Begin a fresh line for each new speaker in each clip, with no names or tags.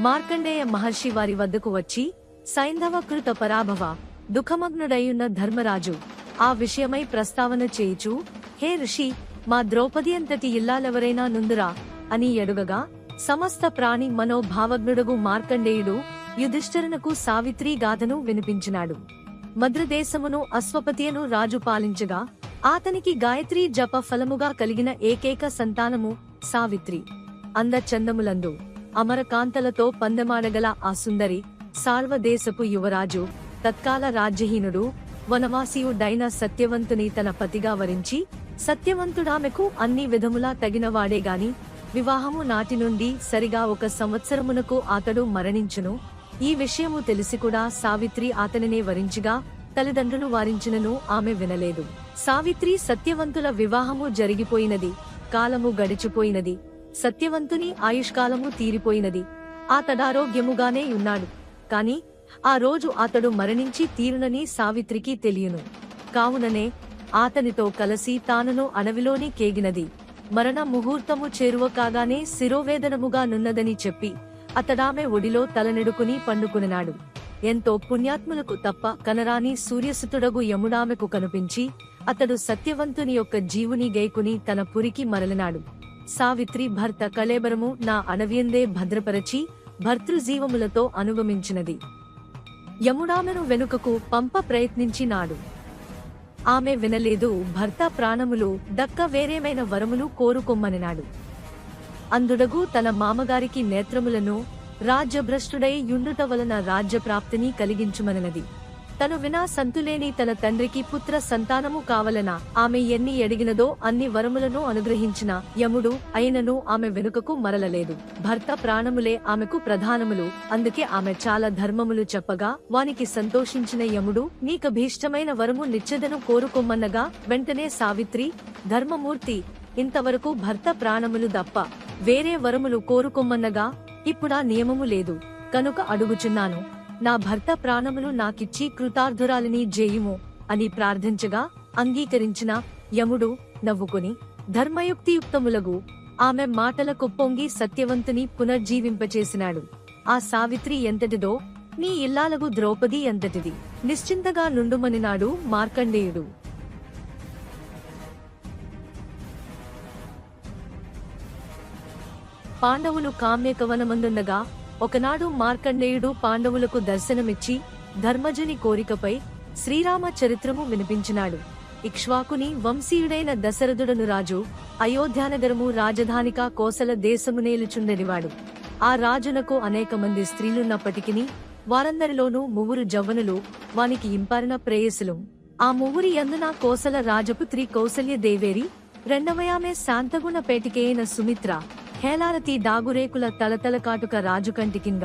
మార్కండేయ మహర్షి వారి వద్దకు వచ్చి సైంధవ కృత పరాభవ దుఃఖమగ్నుడయ్యున్న ధర్మరాజు ఆ విషయమై ప్రస్తావన చేయుచు హే ఋషి మా ద్రౌపది అంతటి ఇల్లాలెవరైనా నుందురా? అని ఎడుగగా సమస్త ప్రాణి మనోభావజ్ఞుడుగు మార్కండేయుడు యుధిష్ఠరునకు సావిత్రి గాథను వినిపించినాడు. మద్రదేశమును అశ్వపతియను రాజు పాలించగా ఆతనికి గాయత్రి జప ఫలముగా కలిగిన ఏకైక సంతానము సావిత్రి. అందచందములందు అమరకాంతలతో పందెమాడగల ఆ సుందరి సార్వదేశపు యువరాజు తత్కాల రాజ్యహీనుడు వనవాసియుడైన సత్యవంతుని తన పతిగా వరించి సత్యవంతుడామెకు అన్ని విధములా తగినవాడే గాని వివాహము నాటి నుండి సరిగా ఒక సంవత్సరమునకు అతడు మరణించును. ఈ విషయము తెలిసి కూడా సావిత్రి అతనినే వరించిగా తల్లిదండ్రులు వారించినను ఆమె వినలేదు. సావిత్రి సత్యవంతుల వివాహము జరిగిపోయినది కాలము గడిచిపోయినది. సత్యవంతుని ఆయుష్కాలము తీరిపోయినది. అతడారోగ్యముగానే ఉన్నాడు. కాని ఆ రోజు అతడు మరణించి తీరునని సావిత్రికి తెలియను. కావుననే ఆతనితో కలసి తానును అడవిలోని కేగినది. మరణ ముహూర్తము చేరువ కాగానే శిరోవేదనముగా నున్నదని చెప్పి అతడామె ఒడిలో తలనెడుకుని పండుకునినాడు. ఎంతో పుణ్యాత్ములకు తప్ప కనరాని సూర్యసుతుడగు యముడామెకు కనిపించి అతడు సత్యవంతుని యొక్క జీవుని గైకుని తన పురికి మరలినాడు. సావిత్రి భర్త కళేబరము నా అణవ్యందే భద్రపరచి భర్తృజీవములతో అనుగమించినది. యముడామెను వెనుకకు పంప ప్రయత్నించినాడు. ఆమె వినలేదు భర్త ప్రాణములు దక్క వేరేమైన వరములు కోరుకొమ్మనినాడు. అందుడగు తన మామగారికి నేత్రములను రాజ్యభ్రష్టుడై యుండుట వలన రాజ్యప్రాప్తిని కలిగించుమనినది. తను వినా సంతులేని తన తండ్రికి పుత్ర సంతానము కావలన? ఆమె ఎన్ని ఎడిగినదో అన్ని వరములను అనుగ్రహించిన యముడు అయినను ఆమె వెనుకకు మరలలేదు. భర్త ప్రాణములే ఆమెకు ప్రధానములు. అందుకే ఆమె చాలా ధర్మములు చెప్పగా వానికి సంతోషించిన యముడు నీకభీష్టమైన వరము నిచ్చెదను కోరుకోమన్నగా వెంటనే సావిత్రి ధర్మమూర్తి ఇంతవరకు భర్త ప్రాణములు దప్ప వేరే వరములు కోరుకోమన్నగా ఇప్పుడా నియమము లేదు. కనుక అడుగుచున్నాను నా భర్త ప్రాణములు నాకిచ్చి కృతార్థురాలిని జేయుము అని ప్రార్థించగా అంగీకరించిన యముడు నవ్వుకుని ధర్మయుక్తియుక్తములగు ఆమె మాటలకు పొంగి సత్యవంతుని పునర్జీవింపచేసినాడు. ఆ సావిత్రి ఎంతటిదో నీ ఇల్లాలగు ద్రౌపది ఎంతటిది? నిశ్చింతగా నుండుమనినాడు మార్కండేయుడు. పాండవులు కామ్యకవనమందుండగా ఒకనాడు మార్కండేయుడు పాండవులకు దర్శనమిచ్చి ధర్మజుని కోరికపై శ్రీరామ చరిత్రము వినిపించినాడు. ఇక్ష్వాకుని వంశీయుడైన దశరథుడను రాజు అయోధ్యానగరము రాజధానిగా కోసల దేశమునేలుచుండనివాడు ఆ రాజునకు అనేక మంది స్త్రీలున్నప్పటికీ వారందరిలోనూ మువ్వురు జవ్వనులు వానికి ఇంపారిన ప్రేయసులు ఆ మువ్వురి ఎందున కోసల రాజపుత్రి కౌసల్య దేవేరి రెండవయామె శాంతగుణ పేటికేయన సుమిత్ర హేలారతి దాగురేకుల తలతలకాటుక కాటుక కింద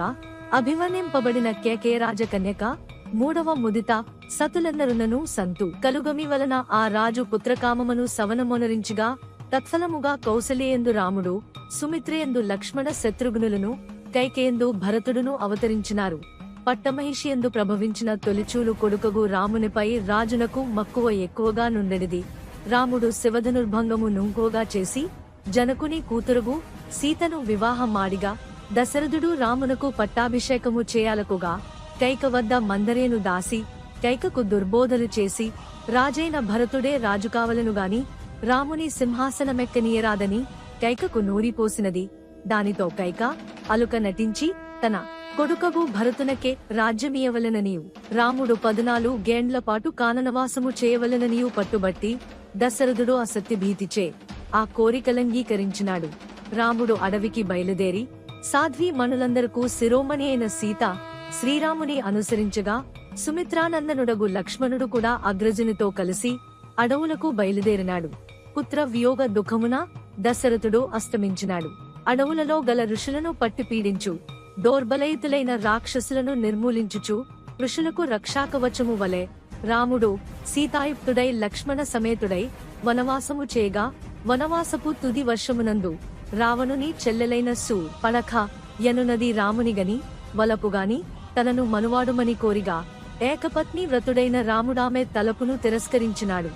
అభివర్ణింపబడిన కేకే రాజకన్యక మూడవ ముదిత సతులందరునను సంతు. కలుగమి వలన ఆ రాజు పుత్రకామమును సవనమొనరించిగా తత్ఫలముగా కౌశలేయందు రాముడు సుమిత్రేయందు లక్ష్మణ శత్రుఘ్నులను కైకేయందు భరతుడును అవతరించినారు. పట్టమహిషియందు ప్రభవించిన తొలిచూలు కొడుకగు రామునిపై రాజునకు మక్కువ ఎక్కువగా నుండెడిది. రాముడు శివధనుర్భంగము నుంకోగా చేసి జనకుని కూతురుగు సీతను వివాహమాడిగా దశరథుడు రామునకు పట్టాభిషేకము చేయాలకుగా కైక వద్ద మందరేను దాసి కైకకు దుర్బోధలు చేసి రాజైన భరతుడే రాజు కావలనుగాని రాముని సింహాసనమెక్కనీయరాదని కైకకు నూరిపోసినది. దానితో కైక అలుక నటించి తన కొడుకగు భరతునకే రాజ్యమియవలెననియు రాముడు పదునాలు గేండ్లపాటు కాననవాసము చేయవలననియు పట్టుబట్టి దశరథుడు అసత్య భీతిచే ఆ కోరికలంగీకరించినాడు. రాముడు అడవికి బయలుదేరి సాధ్వి మనులందరకు శిరోమణి అయిన సీత శ్రీరాముని అనుసరించగా సుమిత్రానందనుడగు లక్ష్మణుడు కూడా అగ్రజునితో కలిసి అడవులకు బయలుదేరినాడు. పుత్ర వియోగ దుఃఖమున దశరథుడు అస్తమించినాడు. అడవులలో గల ఋషులను పట్టి పీడించు దౌర్బలయితులైన రాక్షసులను నిర్మూలించుచు ఋషులకు రక్షాకవచము వలె రాముడు సీతాయుక్తుడై లక్ష్మణ సమేతుడై వనవాసము చేయగా వనవాసపు తుది వర్షమునందు రావణుని చెల్లెలైన సు పడఖ యనునది రామునిగని వలపుగాని తనను మనువాడుమని కోరిగా ఏకపత్ని వ్రతుడైన రాముడామె తలపును తిరస్కరించినాడు.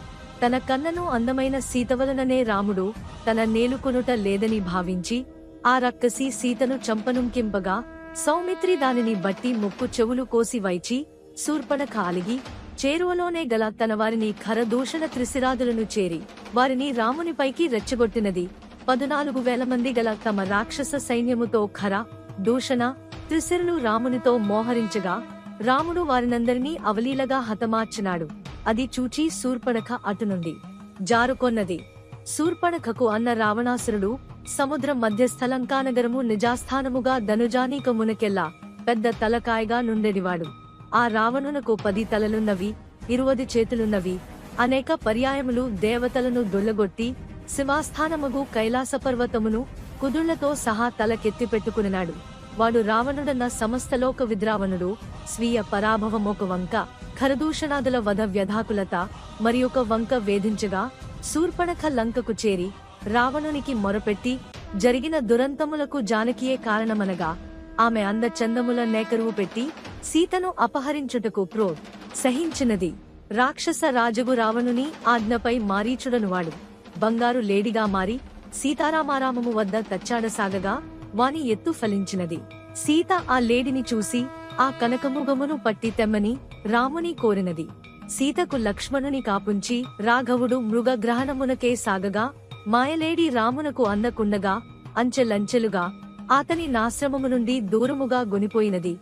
తన కన్నను అందమైన సీతవలననే రాముడు తన నేలుకొనుట లేదని భావించి ఆ రక్కసి సీతను చంపనుంకింపగా సౌమిత్రి దానిని బట్టి ముక్కు చెవులు కోసి వైచి శూర్పణ కాలిగి చేరువలోనే గల తన వారిని ఖరదూషణ త్రిశిరాదులను చేరి వారిని రామునిపైకి రెచ్చగొట్టినది. పదునాలుగు వేల మంది గల తమ రాక్షస సైన్యముతో ఖర దూషణ త్రిశిరులు రామునితో మోహరించగా రాముడు వారినందరినీ అవలీలగా హతమార్చినాడు. అది చూచి శూర్పణఖ అటునుండి జారుకొన్నది. శూర్పణఖకు అన్న రావణాసురుడు సముద్రం మధ్యస్థలంకానగరము నిజాస్థానముగా ధనుజానీకమునకెల్లా పెద్ద తలకాయగా నుండెడివాడు. ఆ రావణునకు పది తలలున్నవి ఇరువది చేతులున్నవి అనేక పర్యాయములు దేవతలను దొల్లగొట్టి శివాస్థానముగు కైలాస పర్వతమును కుదుళ్ళతో సహా తలకెత్తి పెట్టుకునినాడు. వాడు రావణుడన్న సమస్తలోక విద్రావణుడు స్వీయ పరాభవమొక వంక ఖరదూషణాదుల వధ వ్యధాకులత మరియొక వంక వేధించగా శూర్పణఖ లంకకు చేరి రావణునికి మొరపెట్టి జరిగిన దురంతములకు జానకియే కారణమనగా ఆమె అందచందముల నేకరువు పెట్టి సీతను అపహరించుటకు ప్రో సహించినది. రాక్షస రాజగు రావణుని ఆజ్ఞపై మారీచుడనువాడు. బంగారు లేడిగా మారి సీతారామారామము వద్ద తచ్చాడసాగగా వాని ఎత్తు ఫలించినది. సీత ఆ లేడిని చూసి ఆ కనకముగమును పట్టి తెమ్మని రాముని కోరినది. సీతకు లక్ష్మణుని కాపుంచి రాఘవుడు మృగగ్రహణమునకే సాగగా మాయలేడి రామునకు అందకుండగా అంచెలంచెలుగా అతని నాశ్రమము నుండి దూరముగా గొనిపోయినది.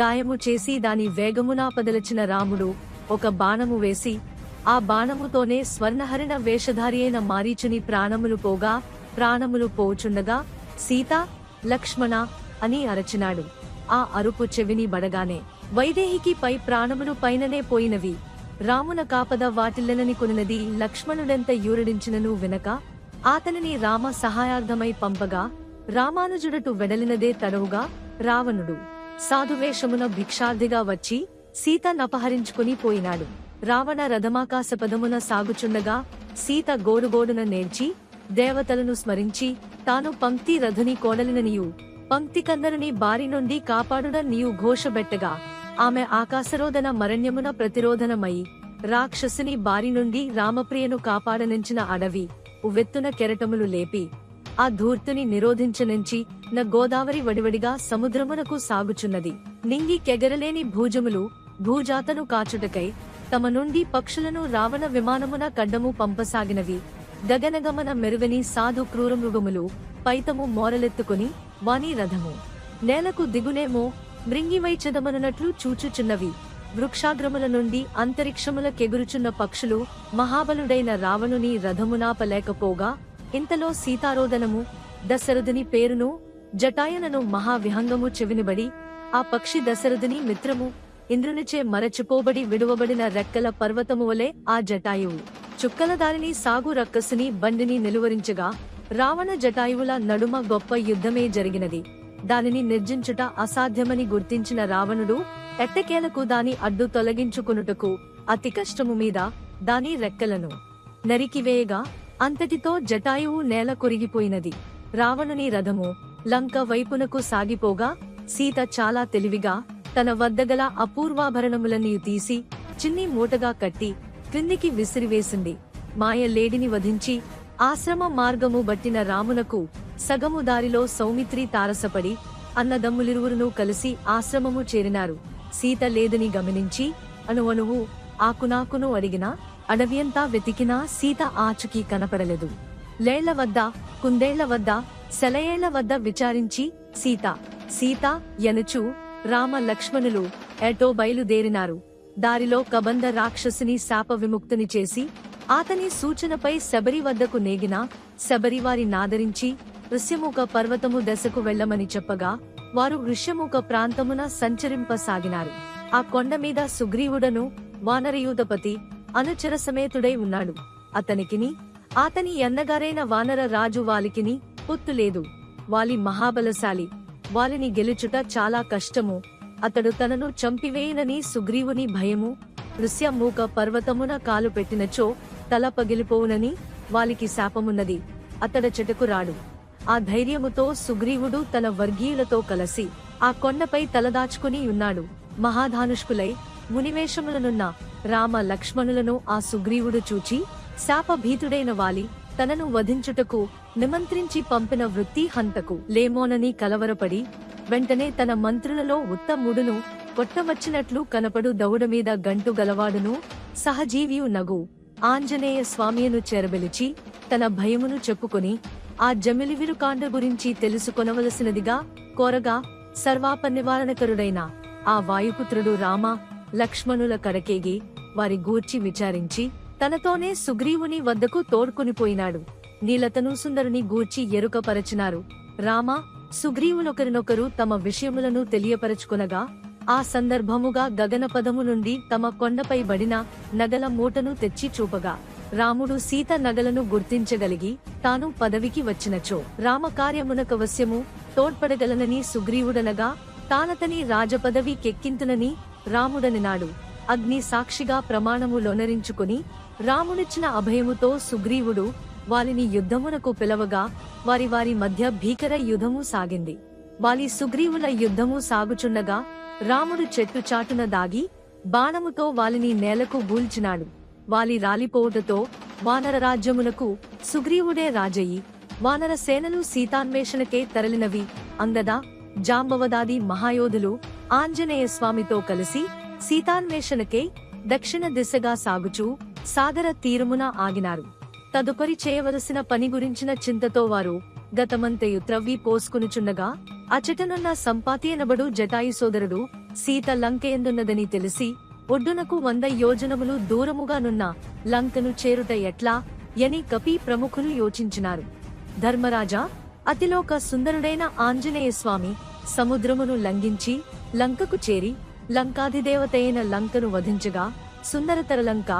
గాయము చేసి దాని వేగమునా పదలచిన రాముడు ఒక బాణము వేసి ఆ బాణముతోనే స్వర్ణహరిణ వేషధారి అయిన మారీచుని ప్రాణములు పోగా ప్రాణములు పోచుండగా సీత లక్ష్మణ అని అరచినాడు. ఆ అరుపు చెవిని బడగానే వైదేహికి పై ప్రాణములు పైననే పోయినవి. రామున కాపద వాటిల్లనని కొనినది లక్ష్మణుడెంత యూరడించినను వినక ఆతనిని రామ సహాయార్థమై పంపగా రామానుజుడటు వెడలినదే తడవుగా రావణుడు. సాధువేషమున భిక్షార్థిగా వచ్చి సీత నపహరించుకుని పోయినాడు. రావణ రథమాకాశపదమున సాగుచుండగా సీత గోడుగోడున నేర్చి దేవతలను స్మరించి తాను పంక్తి రథుని కోడలిననియు పంక్తి కందరిని బారి నుండి కాపాడున నీవు ఘోషబెట్టగా. ఆమె ఆకాశరోధన మరణ్యమున ప్రతిరోధనమై రాక్షసుని బారి నుండి రామప్రియను కాపాడనించిన అడవి ఉవ్వెత్తున కెరటములు లేపి ఆ ధూర్తుని నిరోధించనించి న గోదావరి వడివడిగా సముద్రమునకు సాగుచున్నది. నింగి కెగరలేని భూజములు భూజాతను కాచుటకై తమ నుండి పక్షులను రావణ విమానమున కడ్డము పంపసాగినవి. గగనగమన మెరుగని సాధు క్రూర మృగములు పైతము మోరలెత్తుకుని వాని రథము. నేలకు దిగునేమో మృంగివైచదమనున్నట్లు చూచుచున్నవి. వృక్షాగ్రముల నుండి అంతరిక్షముల కెగురుచున్న పక్షులు మహాబలుడైన రావణుని రథమునాపలేకపోగా ఇంతలో సీతారోదనము దశరథుని పేరును జటాయనను మహావిహంగము చెవినిబడి ఆ పక్షి దశరథుని మిత్రము ఇంద్రునిచే మరచిపోబడి విడువబడిన రెక్కల పర్వతము వలె ఆ జటాయువు. చుక్కల దారిని సాగు రక్కసుని బండిని నిలువరించగా రావణ జటాయువుల నడుమ గొప్ప యుద్ధమే జరిగినది. దానిని నిర్జించుట అసాధ్యమని గుర్తించిన రావణుడు ఎట్టకేలకు దాని అడ్డు తొలగించుకునుటకు అతి కష్టము మీద దాని రెక్కలను నరికివేయగా అంతటితో జటాయువు నేల కొరిగిపోయినది. రావణుని రథము లంక వైపునకు సాగిపోగా సీత చాలా తెలివిగా తన వద్దగల అపూర్వాభరణములన్నీ తీసి చిన్ని మూటగా కట్టి క్రిందికి విసిరివేసింది. మాయ లేడిని వధించి ఆశ్రమ మార్గము బట్టిన రామునకు సగము దారిలో సౌమిత్రి తారసపడి అన్నదమ్ములిరువురును కలిసి ఆశ్రమము చేరినారు. సీత లేదని గమనించి అణువణువు ఆకునాకును అడిగినా అడవ్యంతా వెతికినా సీత ఆచుకి కనపడలేదు. లేళ్ళ వద్ద కుందేళ్ళ వద్ద సెలయేళ్ళ వద్ద విచారించి సీత సీత ఎనుచు రామ లక్ష్మణులు ఎటో బయలుదేరినారు. దారిలో కబంధ రాక్షసుని శాప విముక్తిని చేసి అతని సూచనపై శబరి వద్దకు నేగిన శబరివారి నాదరించి ఋష్యముఖ పర్వతము దశకు వెళ్ళమని చెప్పగా వారు ఋష్యముఖ ప్రాంతమున సంచరింపసాగినారు. ఆ కొండ మీద సుగ్రీవుడను వానరయూధపతి అనుచర సమేతుడై ఉన్నాడు. అతనికిని అతని ఎన్నగారైన వానర రాజు వాలికిని పొత్తు లేదు. వాలి మహాబలశాలి. వారిని గెలుచుట చాలా కష్టము. అతడు తనను చంపివేయనని సుగ్రీవుని భయము. ఋష్యమూక పర్వతమున కాలు పెట్టినచో తల పగిలిపోవునని వాలికి శాపమున్నది. అతడ చెటకు రాడు. ఆ ధైర్యముతో సుగ్రీవుడు తన వర్గీయులతో కలసి ఆ కొండపై తలదాచుకుని ఉన్నాడు. మహాధానుష్కులై మునివేషములనున్న రామ లక్ష్మణులను ఆ సుగ్రీవుడు చూచి శాపభీతుడైన వాలి తనను వధించుటకు నిమంత్రించి పంపిన వృత్తి హంతకు లేమోనని కలవరపడి వెంటనే తన మంత్రులలో ఉత్తముడును కొట్టవచ్చినట్లు కనపడు దౌడ మీద గంటు గలవాడును సహజీవియు నగు ఆంజనేయ స్వామియను చేరబెలిచి తన భయమును చెప్పుకొని ఆ జమిలివిరుకాండ గురించి తెలుసుకొనవలసినదిగా కోరగా సర్వాప నివారణకరుడైన ఆ వాయుపుత్రుడు రామ లక్ష్మణుల కడకేగి వారి గూర్చి విచారించి తనతోనే సుగ్రీవుని వద్దకు తోడ్కొనిపోయినాడు నీలతను సుందరుని గూర్చి ఎరుకపరచినారు. రామ సుగ్రీవులొకరినొకరు తమ విషయములను తెలియపరచుకొనగా ఆ సందర్భముగా గగనపదము నుండి తమ కొండపై బడిన నగల మూటను తెచ్చి చూపగా రాముడు సీత నగలను గుర్తించగలిగి తాను పదవికి వచ్చినచో. రామకార్యమునక వశ్యము తోడ్పడగలనని సుగ్రీవుడనగా తానతని రాజపదవి కెక్కింతునని రాముడనినాడు. అగ్ని సాక్షిగా ప్రమాణము లొనరించుకుని రామునిచ్చిన అభయముతో సుగ్రీవుడు వారిని యుద్ధమునకు పిలవగా వారి వారి మధ్య భీకర యుద్ధము సాగింది. వాలి సుగ్రీవుల యుద్ధము సాగుచుండగా రాముడు చెట్టు చాటున దాగి బాణముతో వాలిని నేలకు బూల్చినాడు. వాలి రాలిపోవుటతో వానర రాజ్యమునకు సుగ్రీవుడే రాజయ్యి. వానర సేనలు సీతాన్వేషణకే తరలినవి. అందదా జాంబవదాది మహాయోధులు ఆంజనేయ స్వామితో కలిసి సీతాన్వేషణకే దక్షిణ దిశగా సాగుచూ సాగర తీరమున ఆగినారు. తదుపరి చేయవలసిన పని గురించిన చింతతో వారు గతమంతయు త్రవ్వి పోసుకునుచుండగా అచటనున్న సంపాతియనబడు జటాయు సోదరుడు సీత లంకెయందున్నదని తెలిసి ఒడ్డునకు వంద యోజనములు దూరముగానున్న లంకను చేరుట ఎట్లా యని కపి ప్రముఖులు యోచించినారు. ధర్మరాజా అతిలోక సుందరుడైన ఆంజనేయ స్వామి సముద్రమును లంఘించి లంకకు చేరి లంకాధిదేవతైన లంకను వధించగా సుందరతర లంక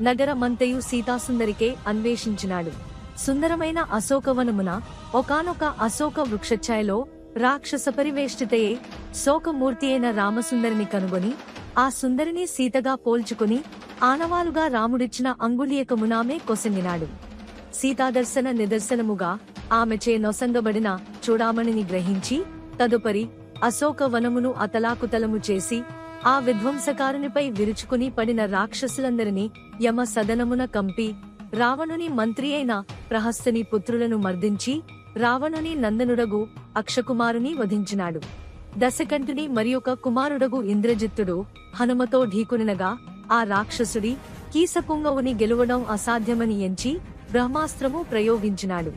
నగరమంతయు సీతాసుందరికే అన్వేషించినాడు. సుందరమైన అశోకవనమున ఒకానొక అశోక వృక్షఛాయలో రాక్షస పరివేష్టితయే శోకమూర్తి అయిన రామసుందరిని కనుగొని ఆ సుందరిని సీతగా పోల్చుకుని ఆనవాలుగా రాముడిచ్చిన అంగుళీయకమునామే కొసంగినాడు. సీతాదర్శన నిదర్శనముగా ఆమెచే నొసంగబడిన చూడామణిని గ్రహించి తదుపరి అశోక వనమును అతలాకుతలము చేసి ఆ విధ్వంసకారునిపై విరుచుకుని పడిన రాక్షసులందరినీ యమ సదనమున కంపి రావణుని మంత్రి అయిన ప్రహస్తని పుత్రులను మర్దించి రావణుని నందనుడగు అక్షకుమారుని వధించినాడు. దశకంఠుని మరియొక కుమారుడగు ఇంద్రజిత్తుడు హనుమతో ఢీకునినగా ఆ రాక్షసుడి కీసపుంగవుని గెలువడం అసాధ్యమని ఎంచి బ్రహ్మాస్త్రము ప్రయోగించినాడు.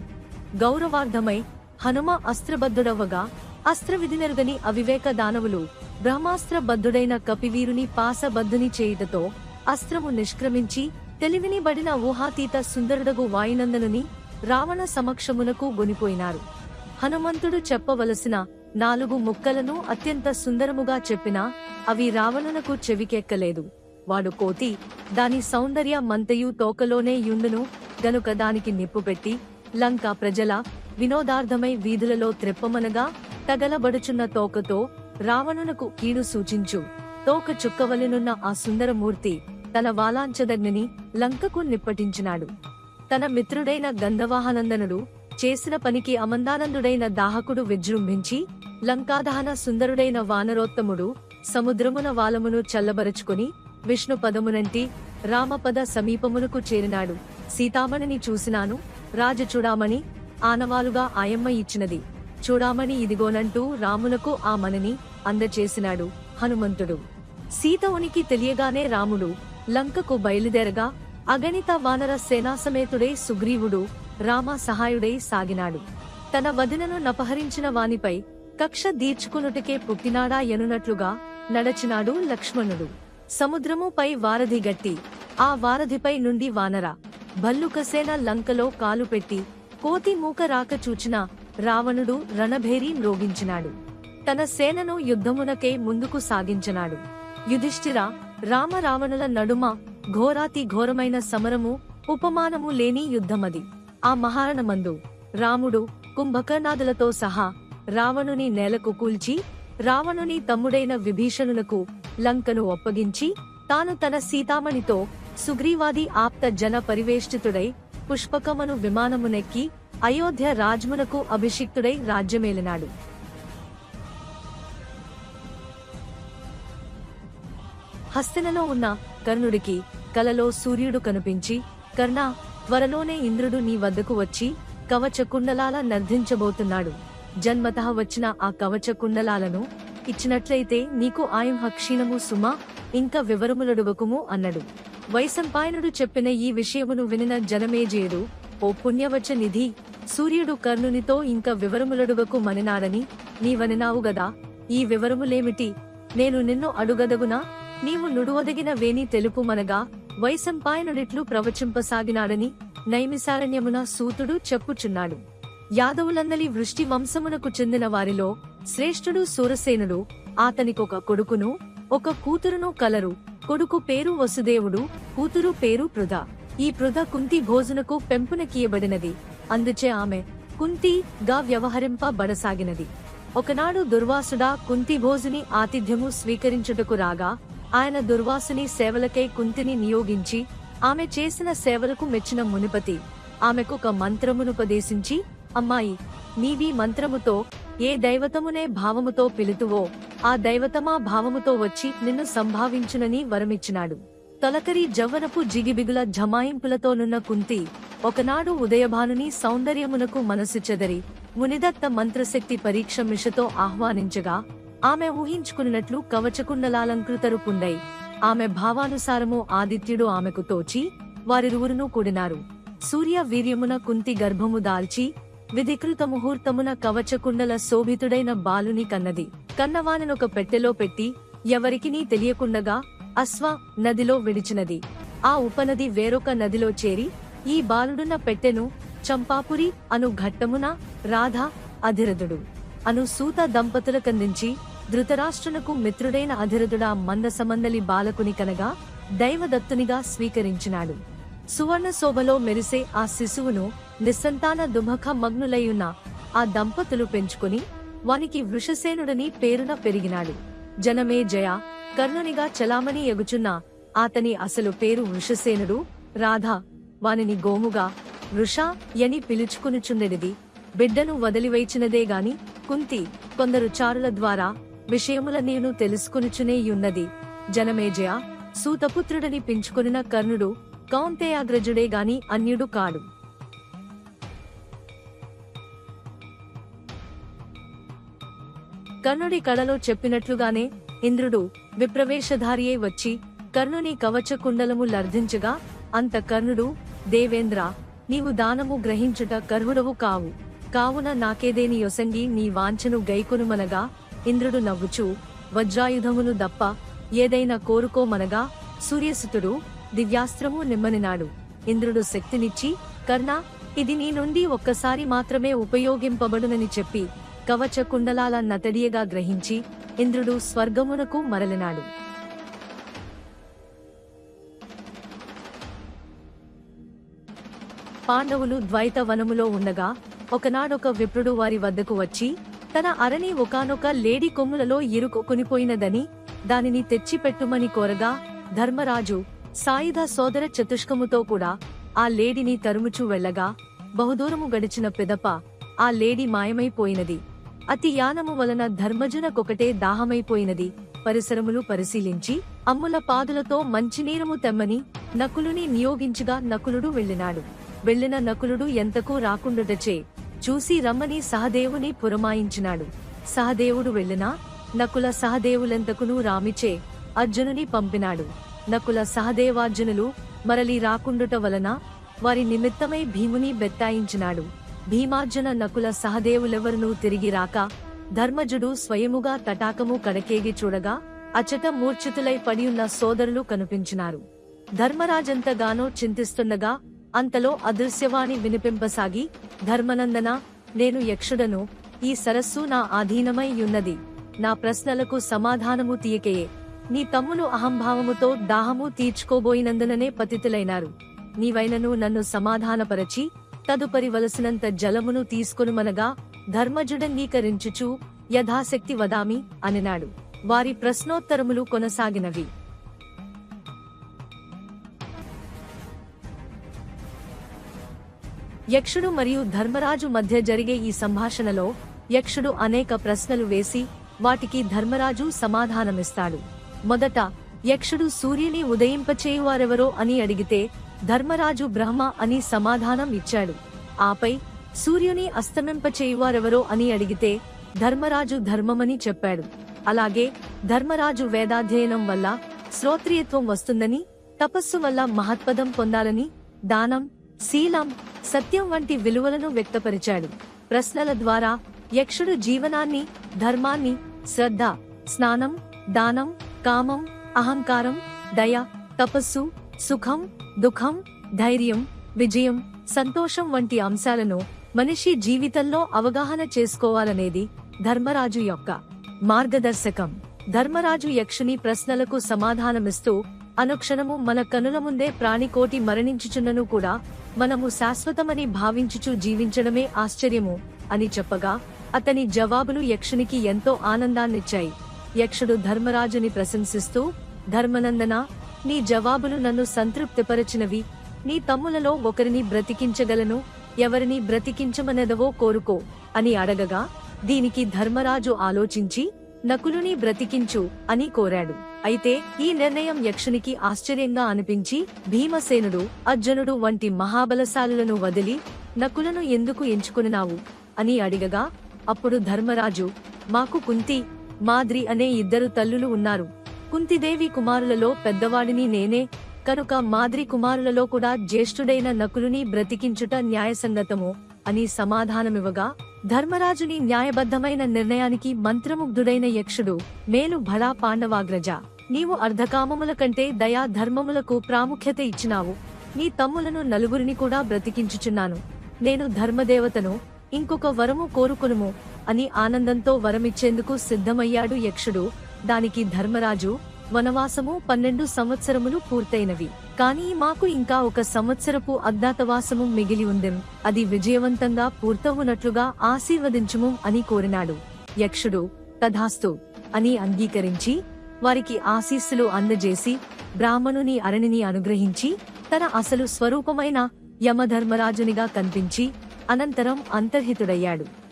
గౌరవార్థమై హనుమ అస్త్రబద్ధుడవ్వగా అస్త్ర విధినెరుగని అవివేక దానవులు బ్రహ్మాస్త్ర బద్ధుడైన కపివీరుని పాసబద్ధుని చేయుటతో అస్త్రము నిష్క్రమించి తెలివిని బడిన ఊహాతీత సుందరుడగు వాయునందనుని రావణ సమక్షమునకు గొనిపోయినారు. హనుమంతుడు చెప్పవలసిన నాలుగు ముక్కలను అత్యంత సుందరముగా చెప్పినా అవి రావణునకు చెవికెక్కలేదు. వాడు కోతి దాని సౌందర్య మంతయు తోకలోనే యుండును గనుక దానికి నిప్పు పెట్టి లంక ప్రజల వినోదార్థమై వీధులలో త్రెప్పమనగా తగలబడుచున్న తోకతో రావణునకు కీడు సూచించు. తోక చుక్కవలెనున్న ఆ సుందరమూర్తి తన వాలాంచదగ్నిని లంకకు నిప్పటించినాడు. తన మిత్రుడైన గంధవాహనందనుడు చేసిన పనికి అమందానందుడైన దాహకుడు విజృంభించి లంకాదహన సుందరుడైన వానరోత్తముడు సముద్రమున వాలమును చల్లబరుచుకుని విష్ణు పదమునంటి రామపద సమీపమునకు చేరినాడు. సీతామణిని చూసినాను. రాజచూడామణి ఆనవాలుగా ఆయమ్మ ఇచ్చినది. చూడామని ఇదిగోనంటూ రామునకు ఆ మనని అందచేసినాడు హనుమంతుడు. సీత ఉనికి తెలియగానే రాముడు లంకకు బయలుదేరగా అగణిత వానర సేనాసమేతుడై సుగ్రీవుడు రామ సహాయుడై సాగినాడు. తన వదినను నపహరించిన వానిపై కక్ష దీర్చుకునుటకే పుట్టినాడా ఎనునట్లుగా నడచినాడు లక్ష్మణుడు. సముద్రముపై వారధి గట్టి ఆ వారధిపై నుండి వానర. భల్లుకసేన లంకలో కాలు పెట్టి కోతి మూక రాక చూచిన రావణుడు రణభేరి మ్రోగించినాడు. తన సేనను యుద్ధమునకే ముందుకు సాగించినాడు. యుధిష్ఠిర రామ రావణుల నడుమ ఘోరాతి ఘోరమైన సమరము ఉపమానము లేని యుద్ధమది. ఆ మహారణమందు రాముడు కుంభకర్ణాదులతో సహా రావణుని నేలకు కూల్చి రావణుని తమ్ముడైన విభీషణులకు లంకను ఒప్పగించి తాను తన సీతామణితో సుగ్రీవాది ఆప్త జన పరివేష్టితుడై పుష్పకమను విమానమునెక్కి అయోధ్య రాజ్మునకు అభిషిక్తుడై రాజ్యమేలినాడు. హస్తినలో ఉన్న కర్ణుడికి కలలో సూర్యుడు కనిపించి కర్ణ త్వరలోనే ఇంద్రుడు నీ వద్దకు వచ్చి కవచ కుండలాల నర్ధించబోతున్నాడు. జన్మతః వచ్చిన ఆ కవచ కుండలాలను ఇచ్చినట్లయితే నీకు ఆయుం క్షీణము సుమా ఇంకా వివరములడువకుము అన్నడు. వైసంపాయనుడు చెప్పిన ఈ విషయమును వినిన జనమేజయుడు ఓ పుణ్యవచ నిధి సూర్యుడు కర్ణునితో ఇంకా వివరములడువకు మనినాడని నీవనినావుగదా ఈ వివరములేమిటి? నేను నిన్ను అడుగదగునా? నీవు నుడువదగిన వేని తెలుపుమనగా వైశంపాయనుడిట్లు ప్రవచింపసాగినాడని నైమిసారణ్యమున సూతుడు చెప్పుచున్నాడు. యాదవులందలి వృష్టి వంశమునకు చెందిన వారిలో శ్రేష్ఠుడు సూరసేనుడు అతనికొక కొడుకును ఒక కూతురును కలరు కొడుకు పేరు వసుదేవుడు కూతురు పేరు పృథ ఈ పృథ కుంతి భోజనకు పెంపునకీయబడినది. అందుచే ఆమె కుంతి గా వ్యవహరింపబడసాగినది. ఒకనాడు దుర్వాసుడా కుంతి భోజుని ఆతిథ్యము స్వీకరించుటకు రాగా ఆయన దుర్వాసుని సేవలకై కుంతిని నియోగించి ఆమె చేసిన సేవలకు మెచ్చిన మునిపతి ఆమెకొక మంత్రమునుపదేశించి అమ్మాయి నీవి మంత్రముతో ఏ దైవతమునే భావముతో పిలుతువో ఆ దైవతమా భావముతో వచ్చి నిన్ను సంభావించునని వరమిచ్చినాడు. తొలకరి జవ్వనపు జిగిబిగుల జమాయింపులతోనున్న కుంతి ఒకనాడు ఉదయభానుని సౌందర్యమునకు మనసు చెదరి. మునిదత్త మంత్రశక్తి పరీక్ష మిషతో ఆహ్వానించగా ఆమె ఊహించుకున్నట్లు కవచకుండలాలంకృతరుపుండై. ఆమె భావానుసారము ఆదిత్యుడు ఆమెకు తోచి వారిరువురును కూడినారు. సూర్య వీర్యమున కుంతి గర్భము దాల్చి విధికృత ముహూర్తమున కవచకుండల శోభితుడైన బాలుని కన్నది. కన్నవాననొక పెట్టెలో పెట్టి ఎవరికినీ తెలియకుండగా అశ్వ నదిలో విడిచినది. ఆ ఉపనది వేరొక నదిలో చేరి ఈ బాలుడున పెట్టెను చంపాపురి అను ఘట్టమున రాధ అధిరథుడు. అను సూత దంపతుల కందించి ధృతరాష్ట్రునకు మిత్రుడైన అధిరథుడా మందసమందలి బాలకుని కనగా దైవదత్తునిగా స్వీకరించినాడు. సువర్ణ శోభలో మెరిసే ఆ శిశువును నిస్సంతాన దుమఖ మగ్నులయ్యున్న ఆ దంపతులు పెంచుకుని వానికి వృషసేనుడని పేరున పెరిగినాడు. జనమే జయ కర్ణునిగా చలామణి ఎగుచున్న అతని అసలు పేరు వృషసేనుడు. రాధ వానిని గోముగా వృష యని పిలుచుకునుచుండెనిది బిడ్డను వదిలివైచినదే గాని కుంతి కొందరు చారుల ద్వారా విషయముల నేను తెలుసుకునుచునేయున్నది జనమేజయ సూతపుత్రుడని పెంచుకొనిన కర్ణుడు కౌంతేయాగ్రజుడే గాని అన్యుడు కాడు. కర్ణుడి కళలో చెప్పినట్లుగానే ఇంద్రుడు విప్రవేశధారియే వచ్చి కర్ణుని కవచ కుండలము లర్ధించగా అంత కర్ణుడు దేవేంద్ర నీవు దానము గ్రహించుట కర్ణుడవు కావు. కావున నాకేదేని యొసంగి నీ వాంఛను గైకొనుమనగా ఇంద్రుడు నవ్వుచు వజ్రాయుధమును దప్ప ఏదైనా కోరుకోమనగా సూర్యసుతుడు దివ్యాస్త్రము నిమ్మనినాడు. ఇంద్రుడు శక్తినిచ్చి కర్ణ ఇది నీ నుండి ఒక్కసారి మాత్రమే ఉపయోగింపబడునని చెప్పి కవచ కుండలాల నతడియగా గ్రహించి ఇంద్రుడు స్వర్గమునకు మరలినాడు. పాండవులు ద్వైత వనములో ఉండగా ఒకనాడొక విప్రుడు వారి వద్దకు వచ్చి తన అరణి ఒకానొక లేడి కొమ్ములలో ఇరుకు కొనిపోయినదని దానిని తెచ్చిపెట్టుమని కోరగా ధర్మరాజు సాయుధ సోదర చతుష్కముతో కూడా ఆ లేడిని తరుముచూ వెళ్ళగా బహుదూరము గడిచిన పిదప ఆ లేడి మాయమైపోయినది. అతి యానము వలన ధర్మజునకొకటే దాహమైపోయినది. పరిసరములు పరిశీలించి అమ్ముల పాదులతో మంచినీరము తెమ్మని నకులుని నియోగించగా నకులుడు వెళ్ళినాడు. వెళ్ళిన నకులుడు ఎంతకు రాకుండుటచే చూసి రమ్మని సహదేవుని పురమాయించినాడు. సహదేవుడు వెళ్ళినా నకుల సహదేవులెంతకును రామిచే అర్జునుని పంపినాడు. నకుల సహదేవార్జునులు మరలి రాకుండుట వలన వారి నిమిత్తమై భీముని బెత్తాయించినాడు. భీమార్జున నకుల సహదేవులెవరునూ తిరిగి రాక ధర్మజుడు స్వయముగా తటాకము కడకేగి చూడగా అచట మూర్ఛితులై పడియున్న సోదరులు కనిపించినారు. ధర్మరాజంతగానో చింతిస్తుండగా అంతలో అదృశ్యవాణి వినిపింపసాగి ధర్మనందన నేను యక్షుడను ఈ సరస్సు నా ఆధీనమైయున్నది నా ప్రశ్నలకు సమాధానము తీయకయే. నీ తమ్ములు అహంభావముతో దాహము తీర్చుకోబోయినందుననే పతితులైనారు. నీవైనను నన్ను సమాధానపరచి తదుపరి వలసినంత జలమును తీసుకొనుమనగా ధర్మజుడంగీకరించుచు యథాశక్తి వదామి అనినాడు. వారి ప్రశ్నోత్తరములు కొనసాగినవి. యక్షుడు మరియు ధర్మరాజు మధ్య జరిగే ఈ సంభాషణలో యక్షుడు అనేక ప్రశ్నలు వేసి వాటికి ధర్మరాజు సమాధానమిస్తాడు. మొదట యక్షుడు సూర్యుని ఉదయింపచేయువారెవరో అని అడిగితే ధర్మరాజు బ్రహ్మ అని సమాధానం ఇచ్చాడు. ఆపై సూర్యుని అస్తమింపచేయువారెవరో అని అడిగితే ధర్మరాజు ధర్మమని చెప్పాడు. అలాగే ధర్మరాజు వేదాధ్యయనం వల్ల శ్రోత్రియత్వం వస్తుందని తపస్సు వల్ల మహత్పదం పొందాలని దానం శీలం సత్యం వంటి విలువలను వ్యక్తపరిచాడు. ప్రశ్నల ద్వారా యక్షుడు జీవనాన్ని ధర్మాన్ని శ్రద్ధ స్నానం దానం కామం అహంకారం దయ తపస్సు సుఖం దుఃఖం ధైర్యం విజయం సంతోషం వంటి అంశాలను మనిషి జీవితంలో అవగాహన చేసుకోవాలనేది ధర్మరాజు యొక్క మార్గదర్శకం. ధర్మరాజు యక్షుని ప్రశ్నలకు సమాధానమిస్తూ అనుక్షణము మన కనుల ముందే ప్రాణికోటి మరణించుచున్నను కూడా మనము శాశ్వతమని భావించుచు జీవించడమే ఆశ్చర్యము అని చెప్పగా అతని జవాబులు యక్షునికి ఎంతో ఆనందాన్నిచ్చాయి. యక్షుడు ధర్మరాజుని ప్రశంసిస్తూ ధర్మనందన నీ జవాబులు నన్ను సంతృప్తిపరచినవి. నీ తమ్ములలో ఒకరిని బ్రతికించగలను ఎవరిని బ్రతికించమనెదవో కోరుకో అని అడగగా దీనికి ధర్మరాజు ఆలోచించి నకులుని బ్రతికించు అని కోరాడు. అయితే ఈ నిర్ణయం యక్షునికి ఆశ్చర్యంగా అనిపించి భీమసేనుడు అర్జునుడు వంటి మహాబలశాలులను వదిలి నకులను ఎందుకు ఎంచుకున్నావు? అని అడిగగా అప్పుడు ధర్మరాజు మాకు కుంతి మాద్రి అనే ఇద్దరు తల్లులు ఉన్నారు. కుంతిదేవి కుమారులలో పెద్దవాడిని నేనే కనుక మాద్రి కుమారులలో కూడా జ్యేష్ఠుడైన నకులుని బ్రతికించుట న్యాయసంగతము అని సమాధానమివ్వగా ధర్మరాజుని న్యాయబద్ధమైన నిర్ణయానికి మంత్రముగ్ధుడైన యక్షుడు మేలు భళా పాండవాగ్రజ. నీవు అర్ధకామముల కంటే దయా ధర్మములకు ప్రాముఖ్యత ఇచ్చినావు. నీ తమ్ములను నలుగురిని కూడా బ్రతికించుచున్నాను. నేను ధర్మదేవతను ఇంకొక వరము కోరుకునుము అని ఆనందంతో వరమిచ్చేందుకు సిద్ధమయ్యాడు యక్షుడు. దానికి ధర్మరాజు వనవాసము పన్నెండు సంవత్సరములు పూర్తయినవి. కానీ మాకు ఇంకా ఒక సంవత్సరపు అజ్ఞాతవాసము మిగిలి ఉంది అది విజయవంతంగా పూర్తవునట్లుగా ఆశీర్వదించుము అని కోరినాడు. యక్షుడు తథాస్తు అని అంగీకరించి వారికి ఆశీస్సులు అందజేసి బ్రాహ్మణుని అరణిని అనుగ్రహించి తన అసలు స్వరూపమైన యమధర్మరాజునిగా కనిపించి అనంతరం అంతర్హితుడయ్యాడు.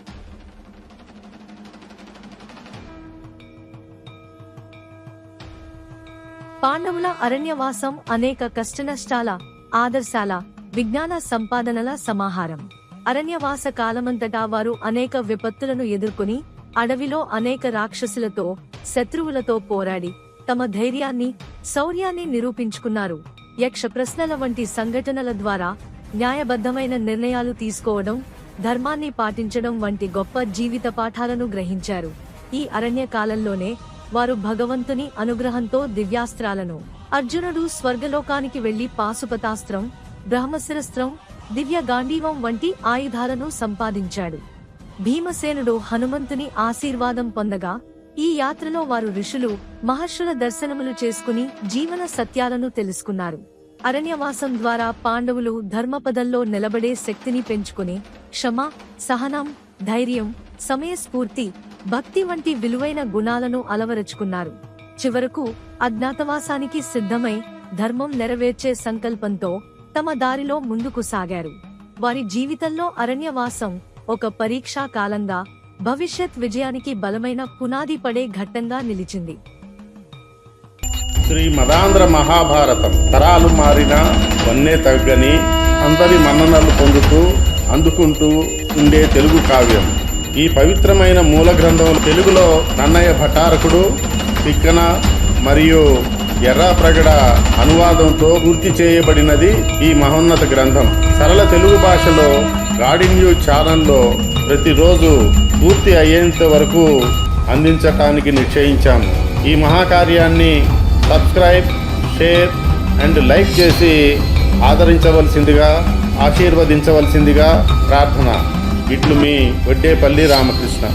పాండవుల అరణ్యవాసం అనేక కష్టనష్టాల ఆదర్శాల విజ్ఞాన సంపాదనల సమాహారం. అరణ్యవాస కాలమంతటా వారు అనేక విపత్తులను ఎదుర్కొని అడవిలో అనేక రాక్షసులతో శత్రువులతో పోరాడి తమ ధైర్యాన్ని శౌర్యాన్ని నిరూపించుకున్నారు. యక్ష ప్రశ్నల వంటి సంఘటనల ద్వారా న్యాయబద్ధమైన నిర్ణయాలు తీసుకోవడం ధర్మాన్ని పాటించడం వంటి గొప్ప జీవిత పాఠాలను గ్రహించారు. ఈ అరణ్య కాలంలోనే వారు భగవంతుని అనుగ్రహంతో దివ్యాస్త్రాలను. అర్జునుడు స్వర్గలోకానికి వెళ్ళి పాశుపతాస్త్రం బ్రహ్మశిరస్త్రం దివ్య గాంధీవం వంటి ఆయుధాలను సంపాదించాడు. భీమసేనుడు హనుమంతుని ఆశీర్వాదం పొందగా ఈ యాత్రలో వారు ఋషులు మహర్షుల దర్శనములు చేసుకుని జీవన సత్యాలను తెలుసుకున్నారు. అరణ్యవాసం ద్వారా పాండవులు ధర్మపదంలో నిలబడే శక్తిని పెంచుకుని క్షమ సహనం ధైర్యం సమయస్ఫూర్తి భక్తి వంటి విలువైన గుణాలను అలవరుచుకున్నారు. చివరకు అజ్ఞాతవాసానికి సిద్ధమై ధర్మం నెరవేర్చే సంకల్పంతో తమ దారిలో ముందుకు సాగారు. వారి జీవితంలో అరణ్యవాసం ఒక పరీక్షా కాలంగా భవిష్యత్ విజయానికి బలమైన పునాది పడే ఘట్టంగా నిలిచింది.
శ్రీ మదాంధ్ర మహాభారతం తరాలు మారినా వన్నే తగ్గని అందరి మన్ననలు పొందుతూ అందుకుంటూ ఉండే తెలుగు కావ్యం. ఈ పవిత్రమైన మూల గ్రంథం తెలుగులో నన్నయ్య భటారకుడు తిక్కన మరియు ఎర్రాప్రగడ అనువాదంతో పూర్తి చేయబడినది ఈ మహోన్నత గ్రంథం. సరళ తెలుగు భాషలో గాడిన్యూ ఛానల్లో ప్రతిరోజు పూర్తి అయ్యేంత వరకు అందించటానికి నిశ్చయించాము. ఈ మహాకార్యాన్ని సబ్స్క్రైబ్ షేర్ అండ్ లైక్ చేసి ఆదరించవలసిందిగా ఆశీర్వదించవలసిందిగా ప్రార్థన. ఇట్లు మీ వడ్డేపల్లి రామకృష్ణ.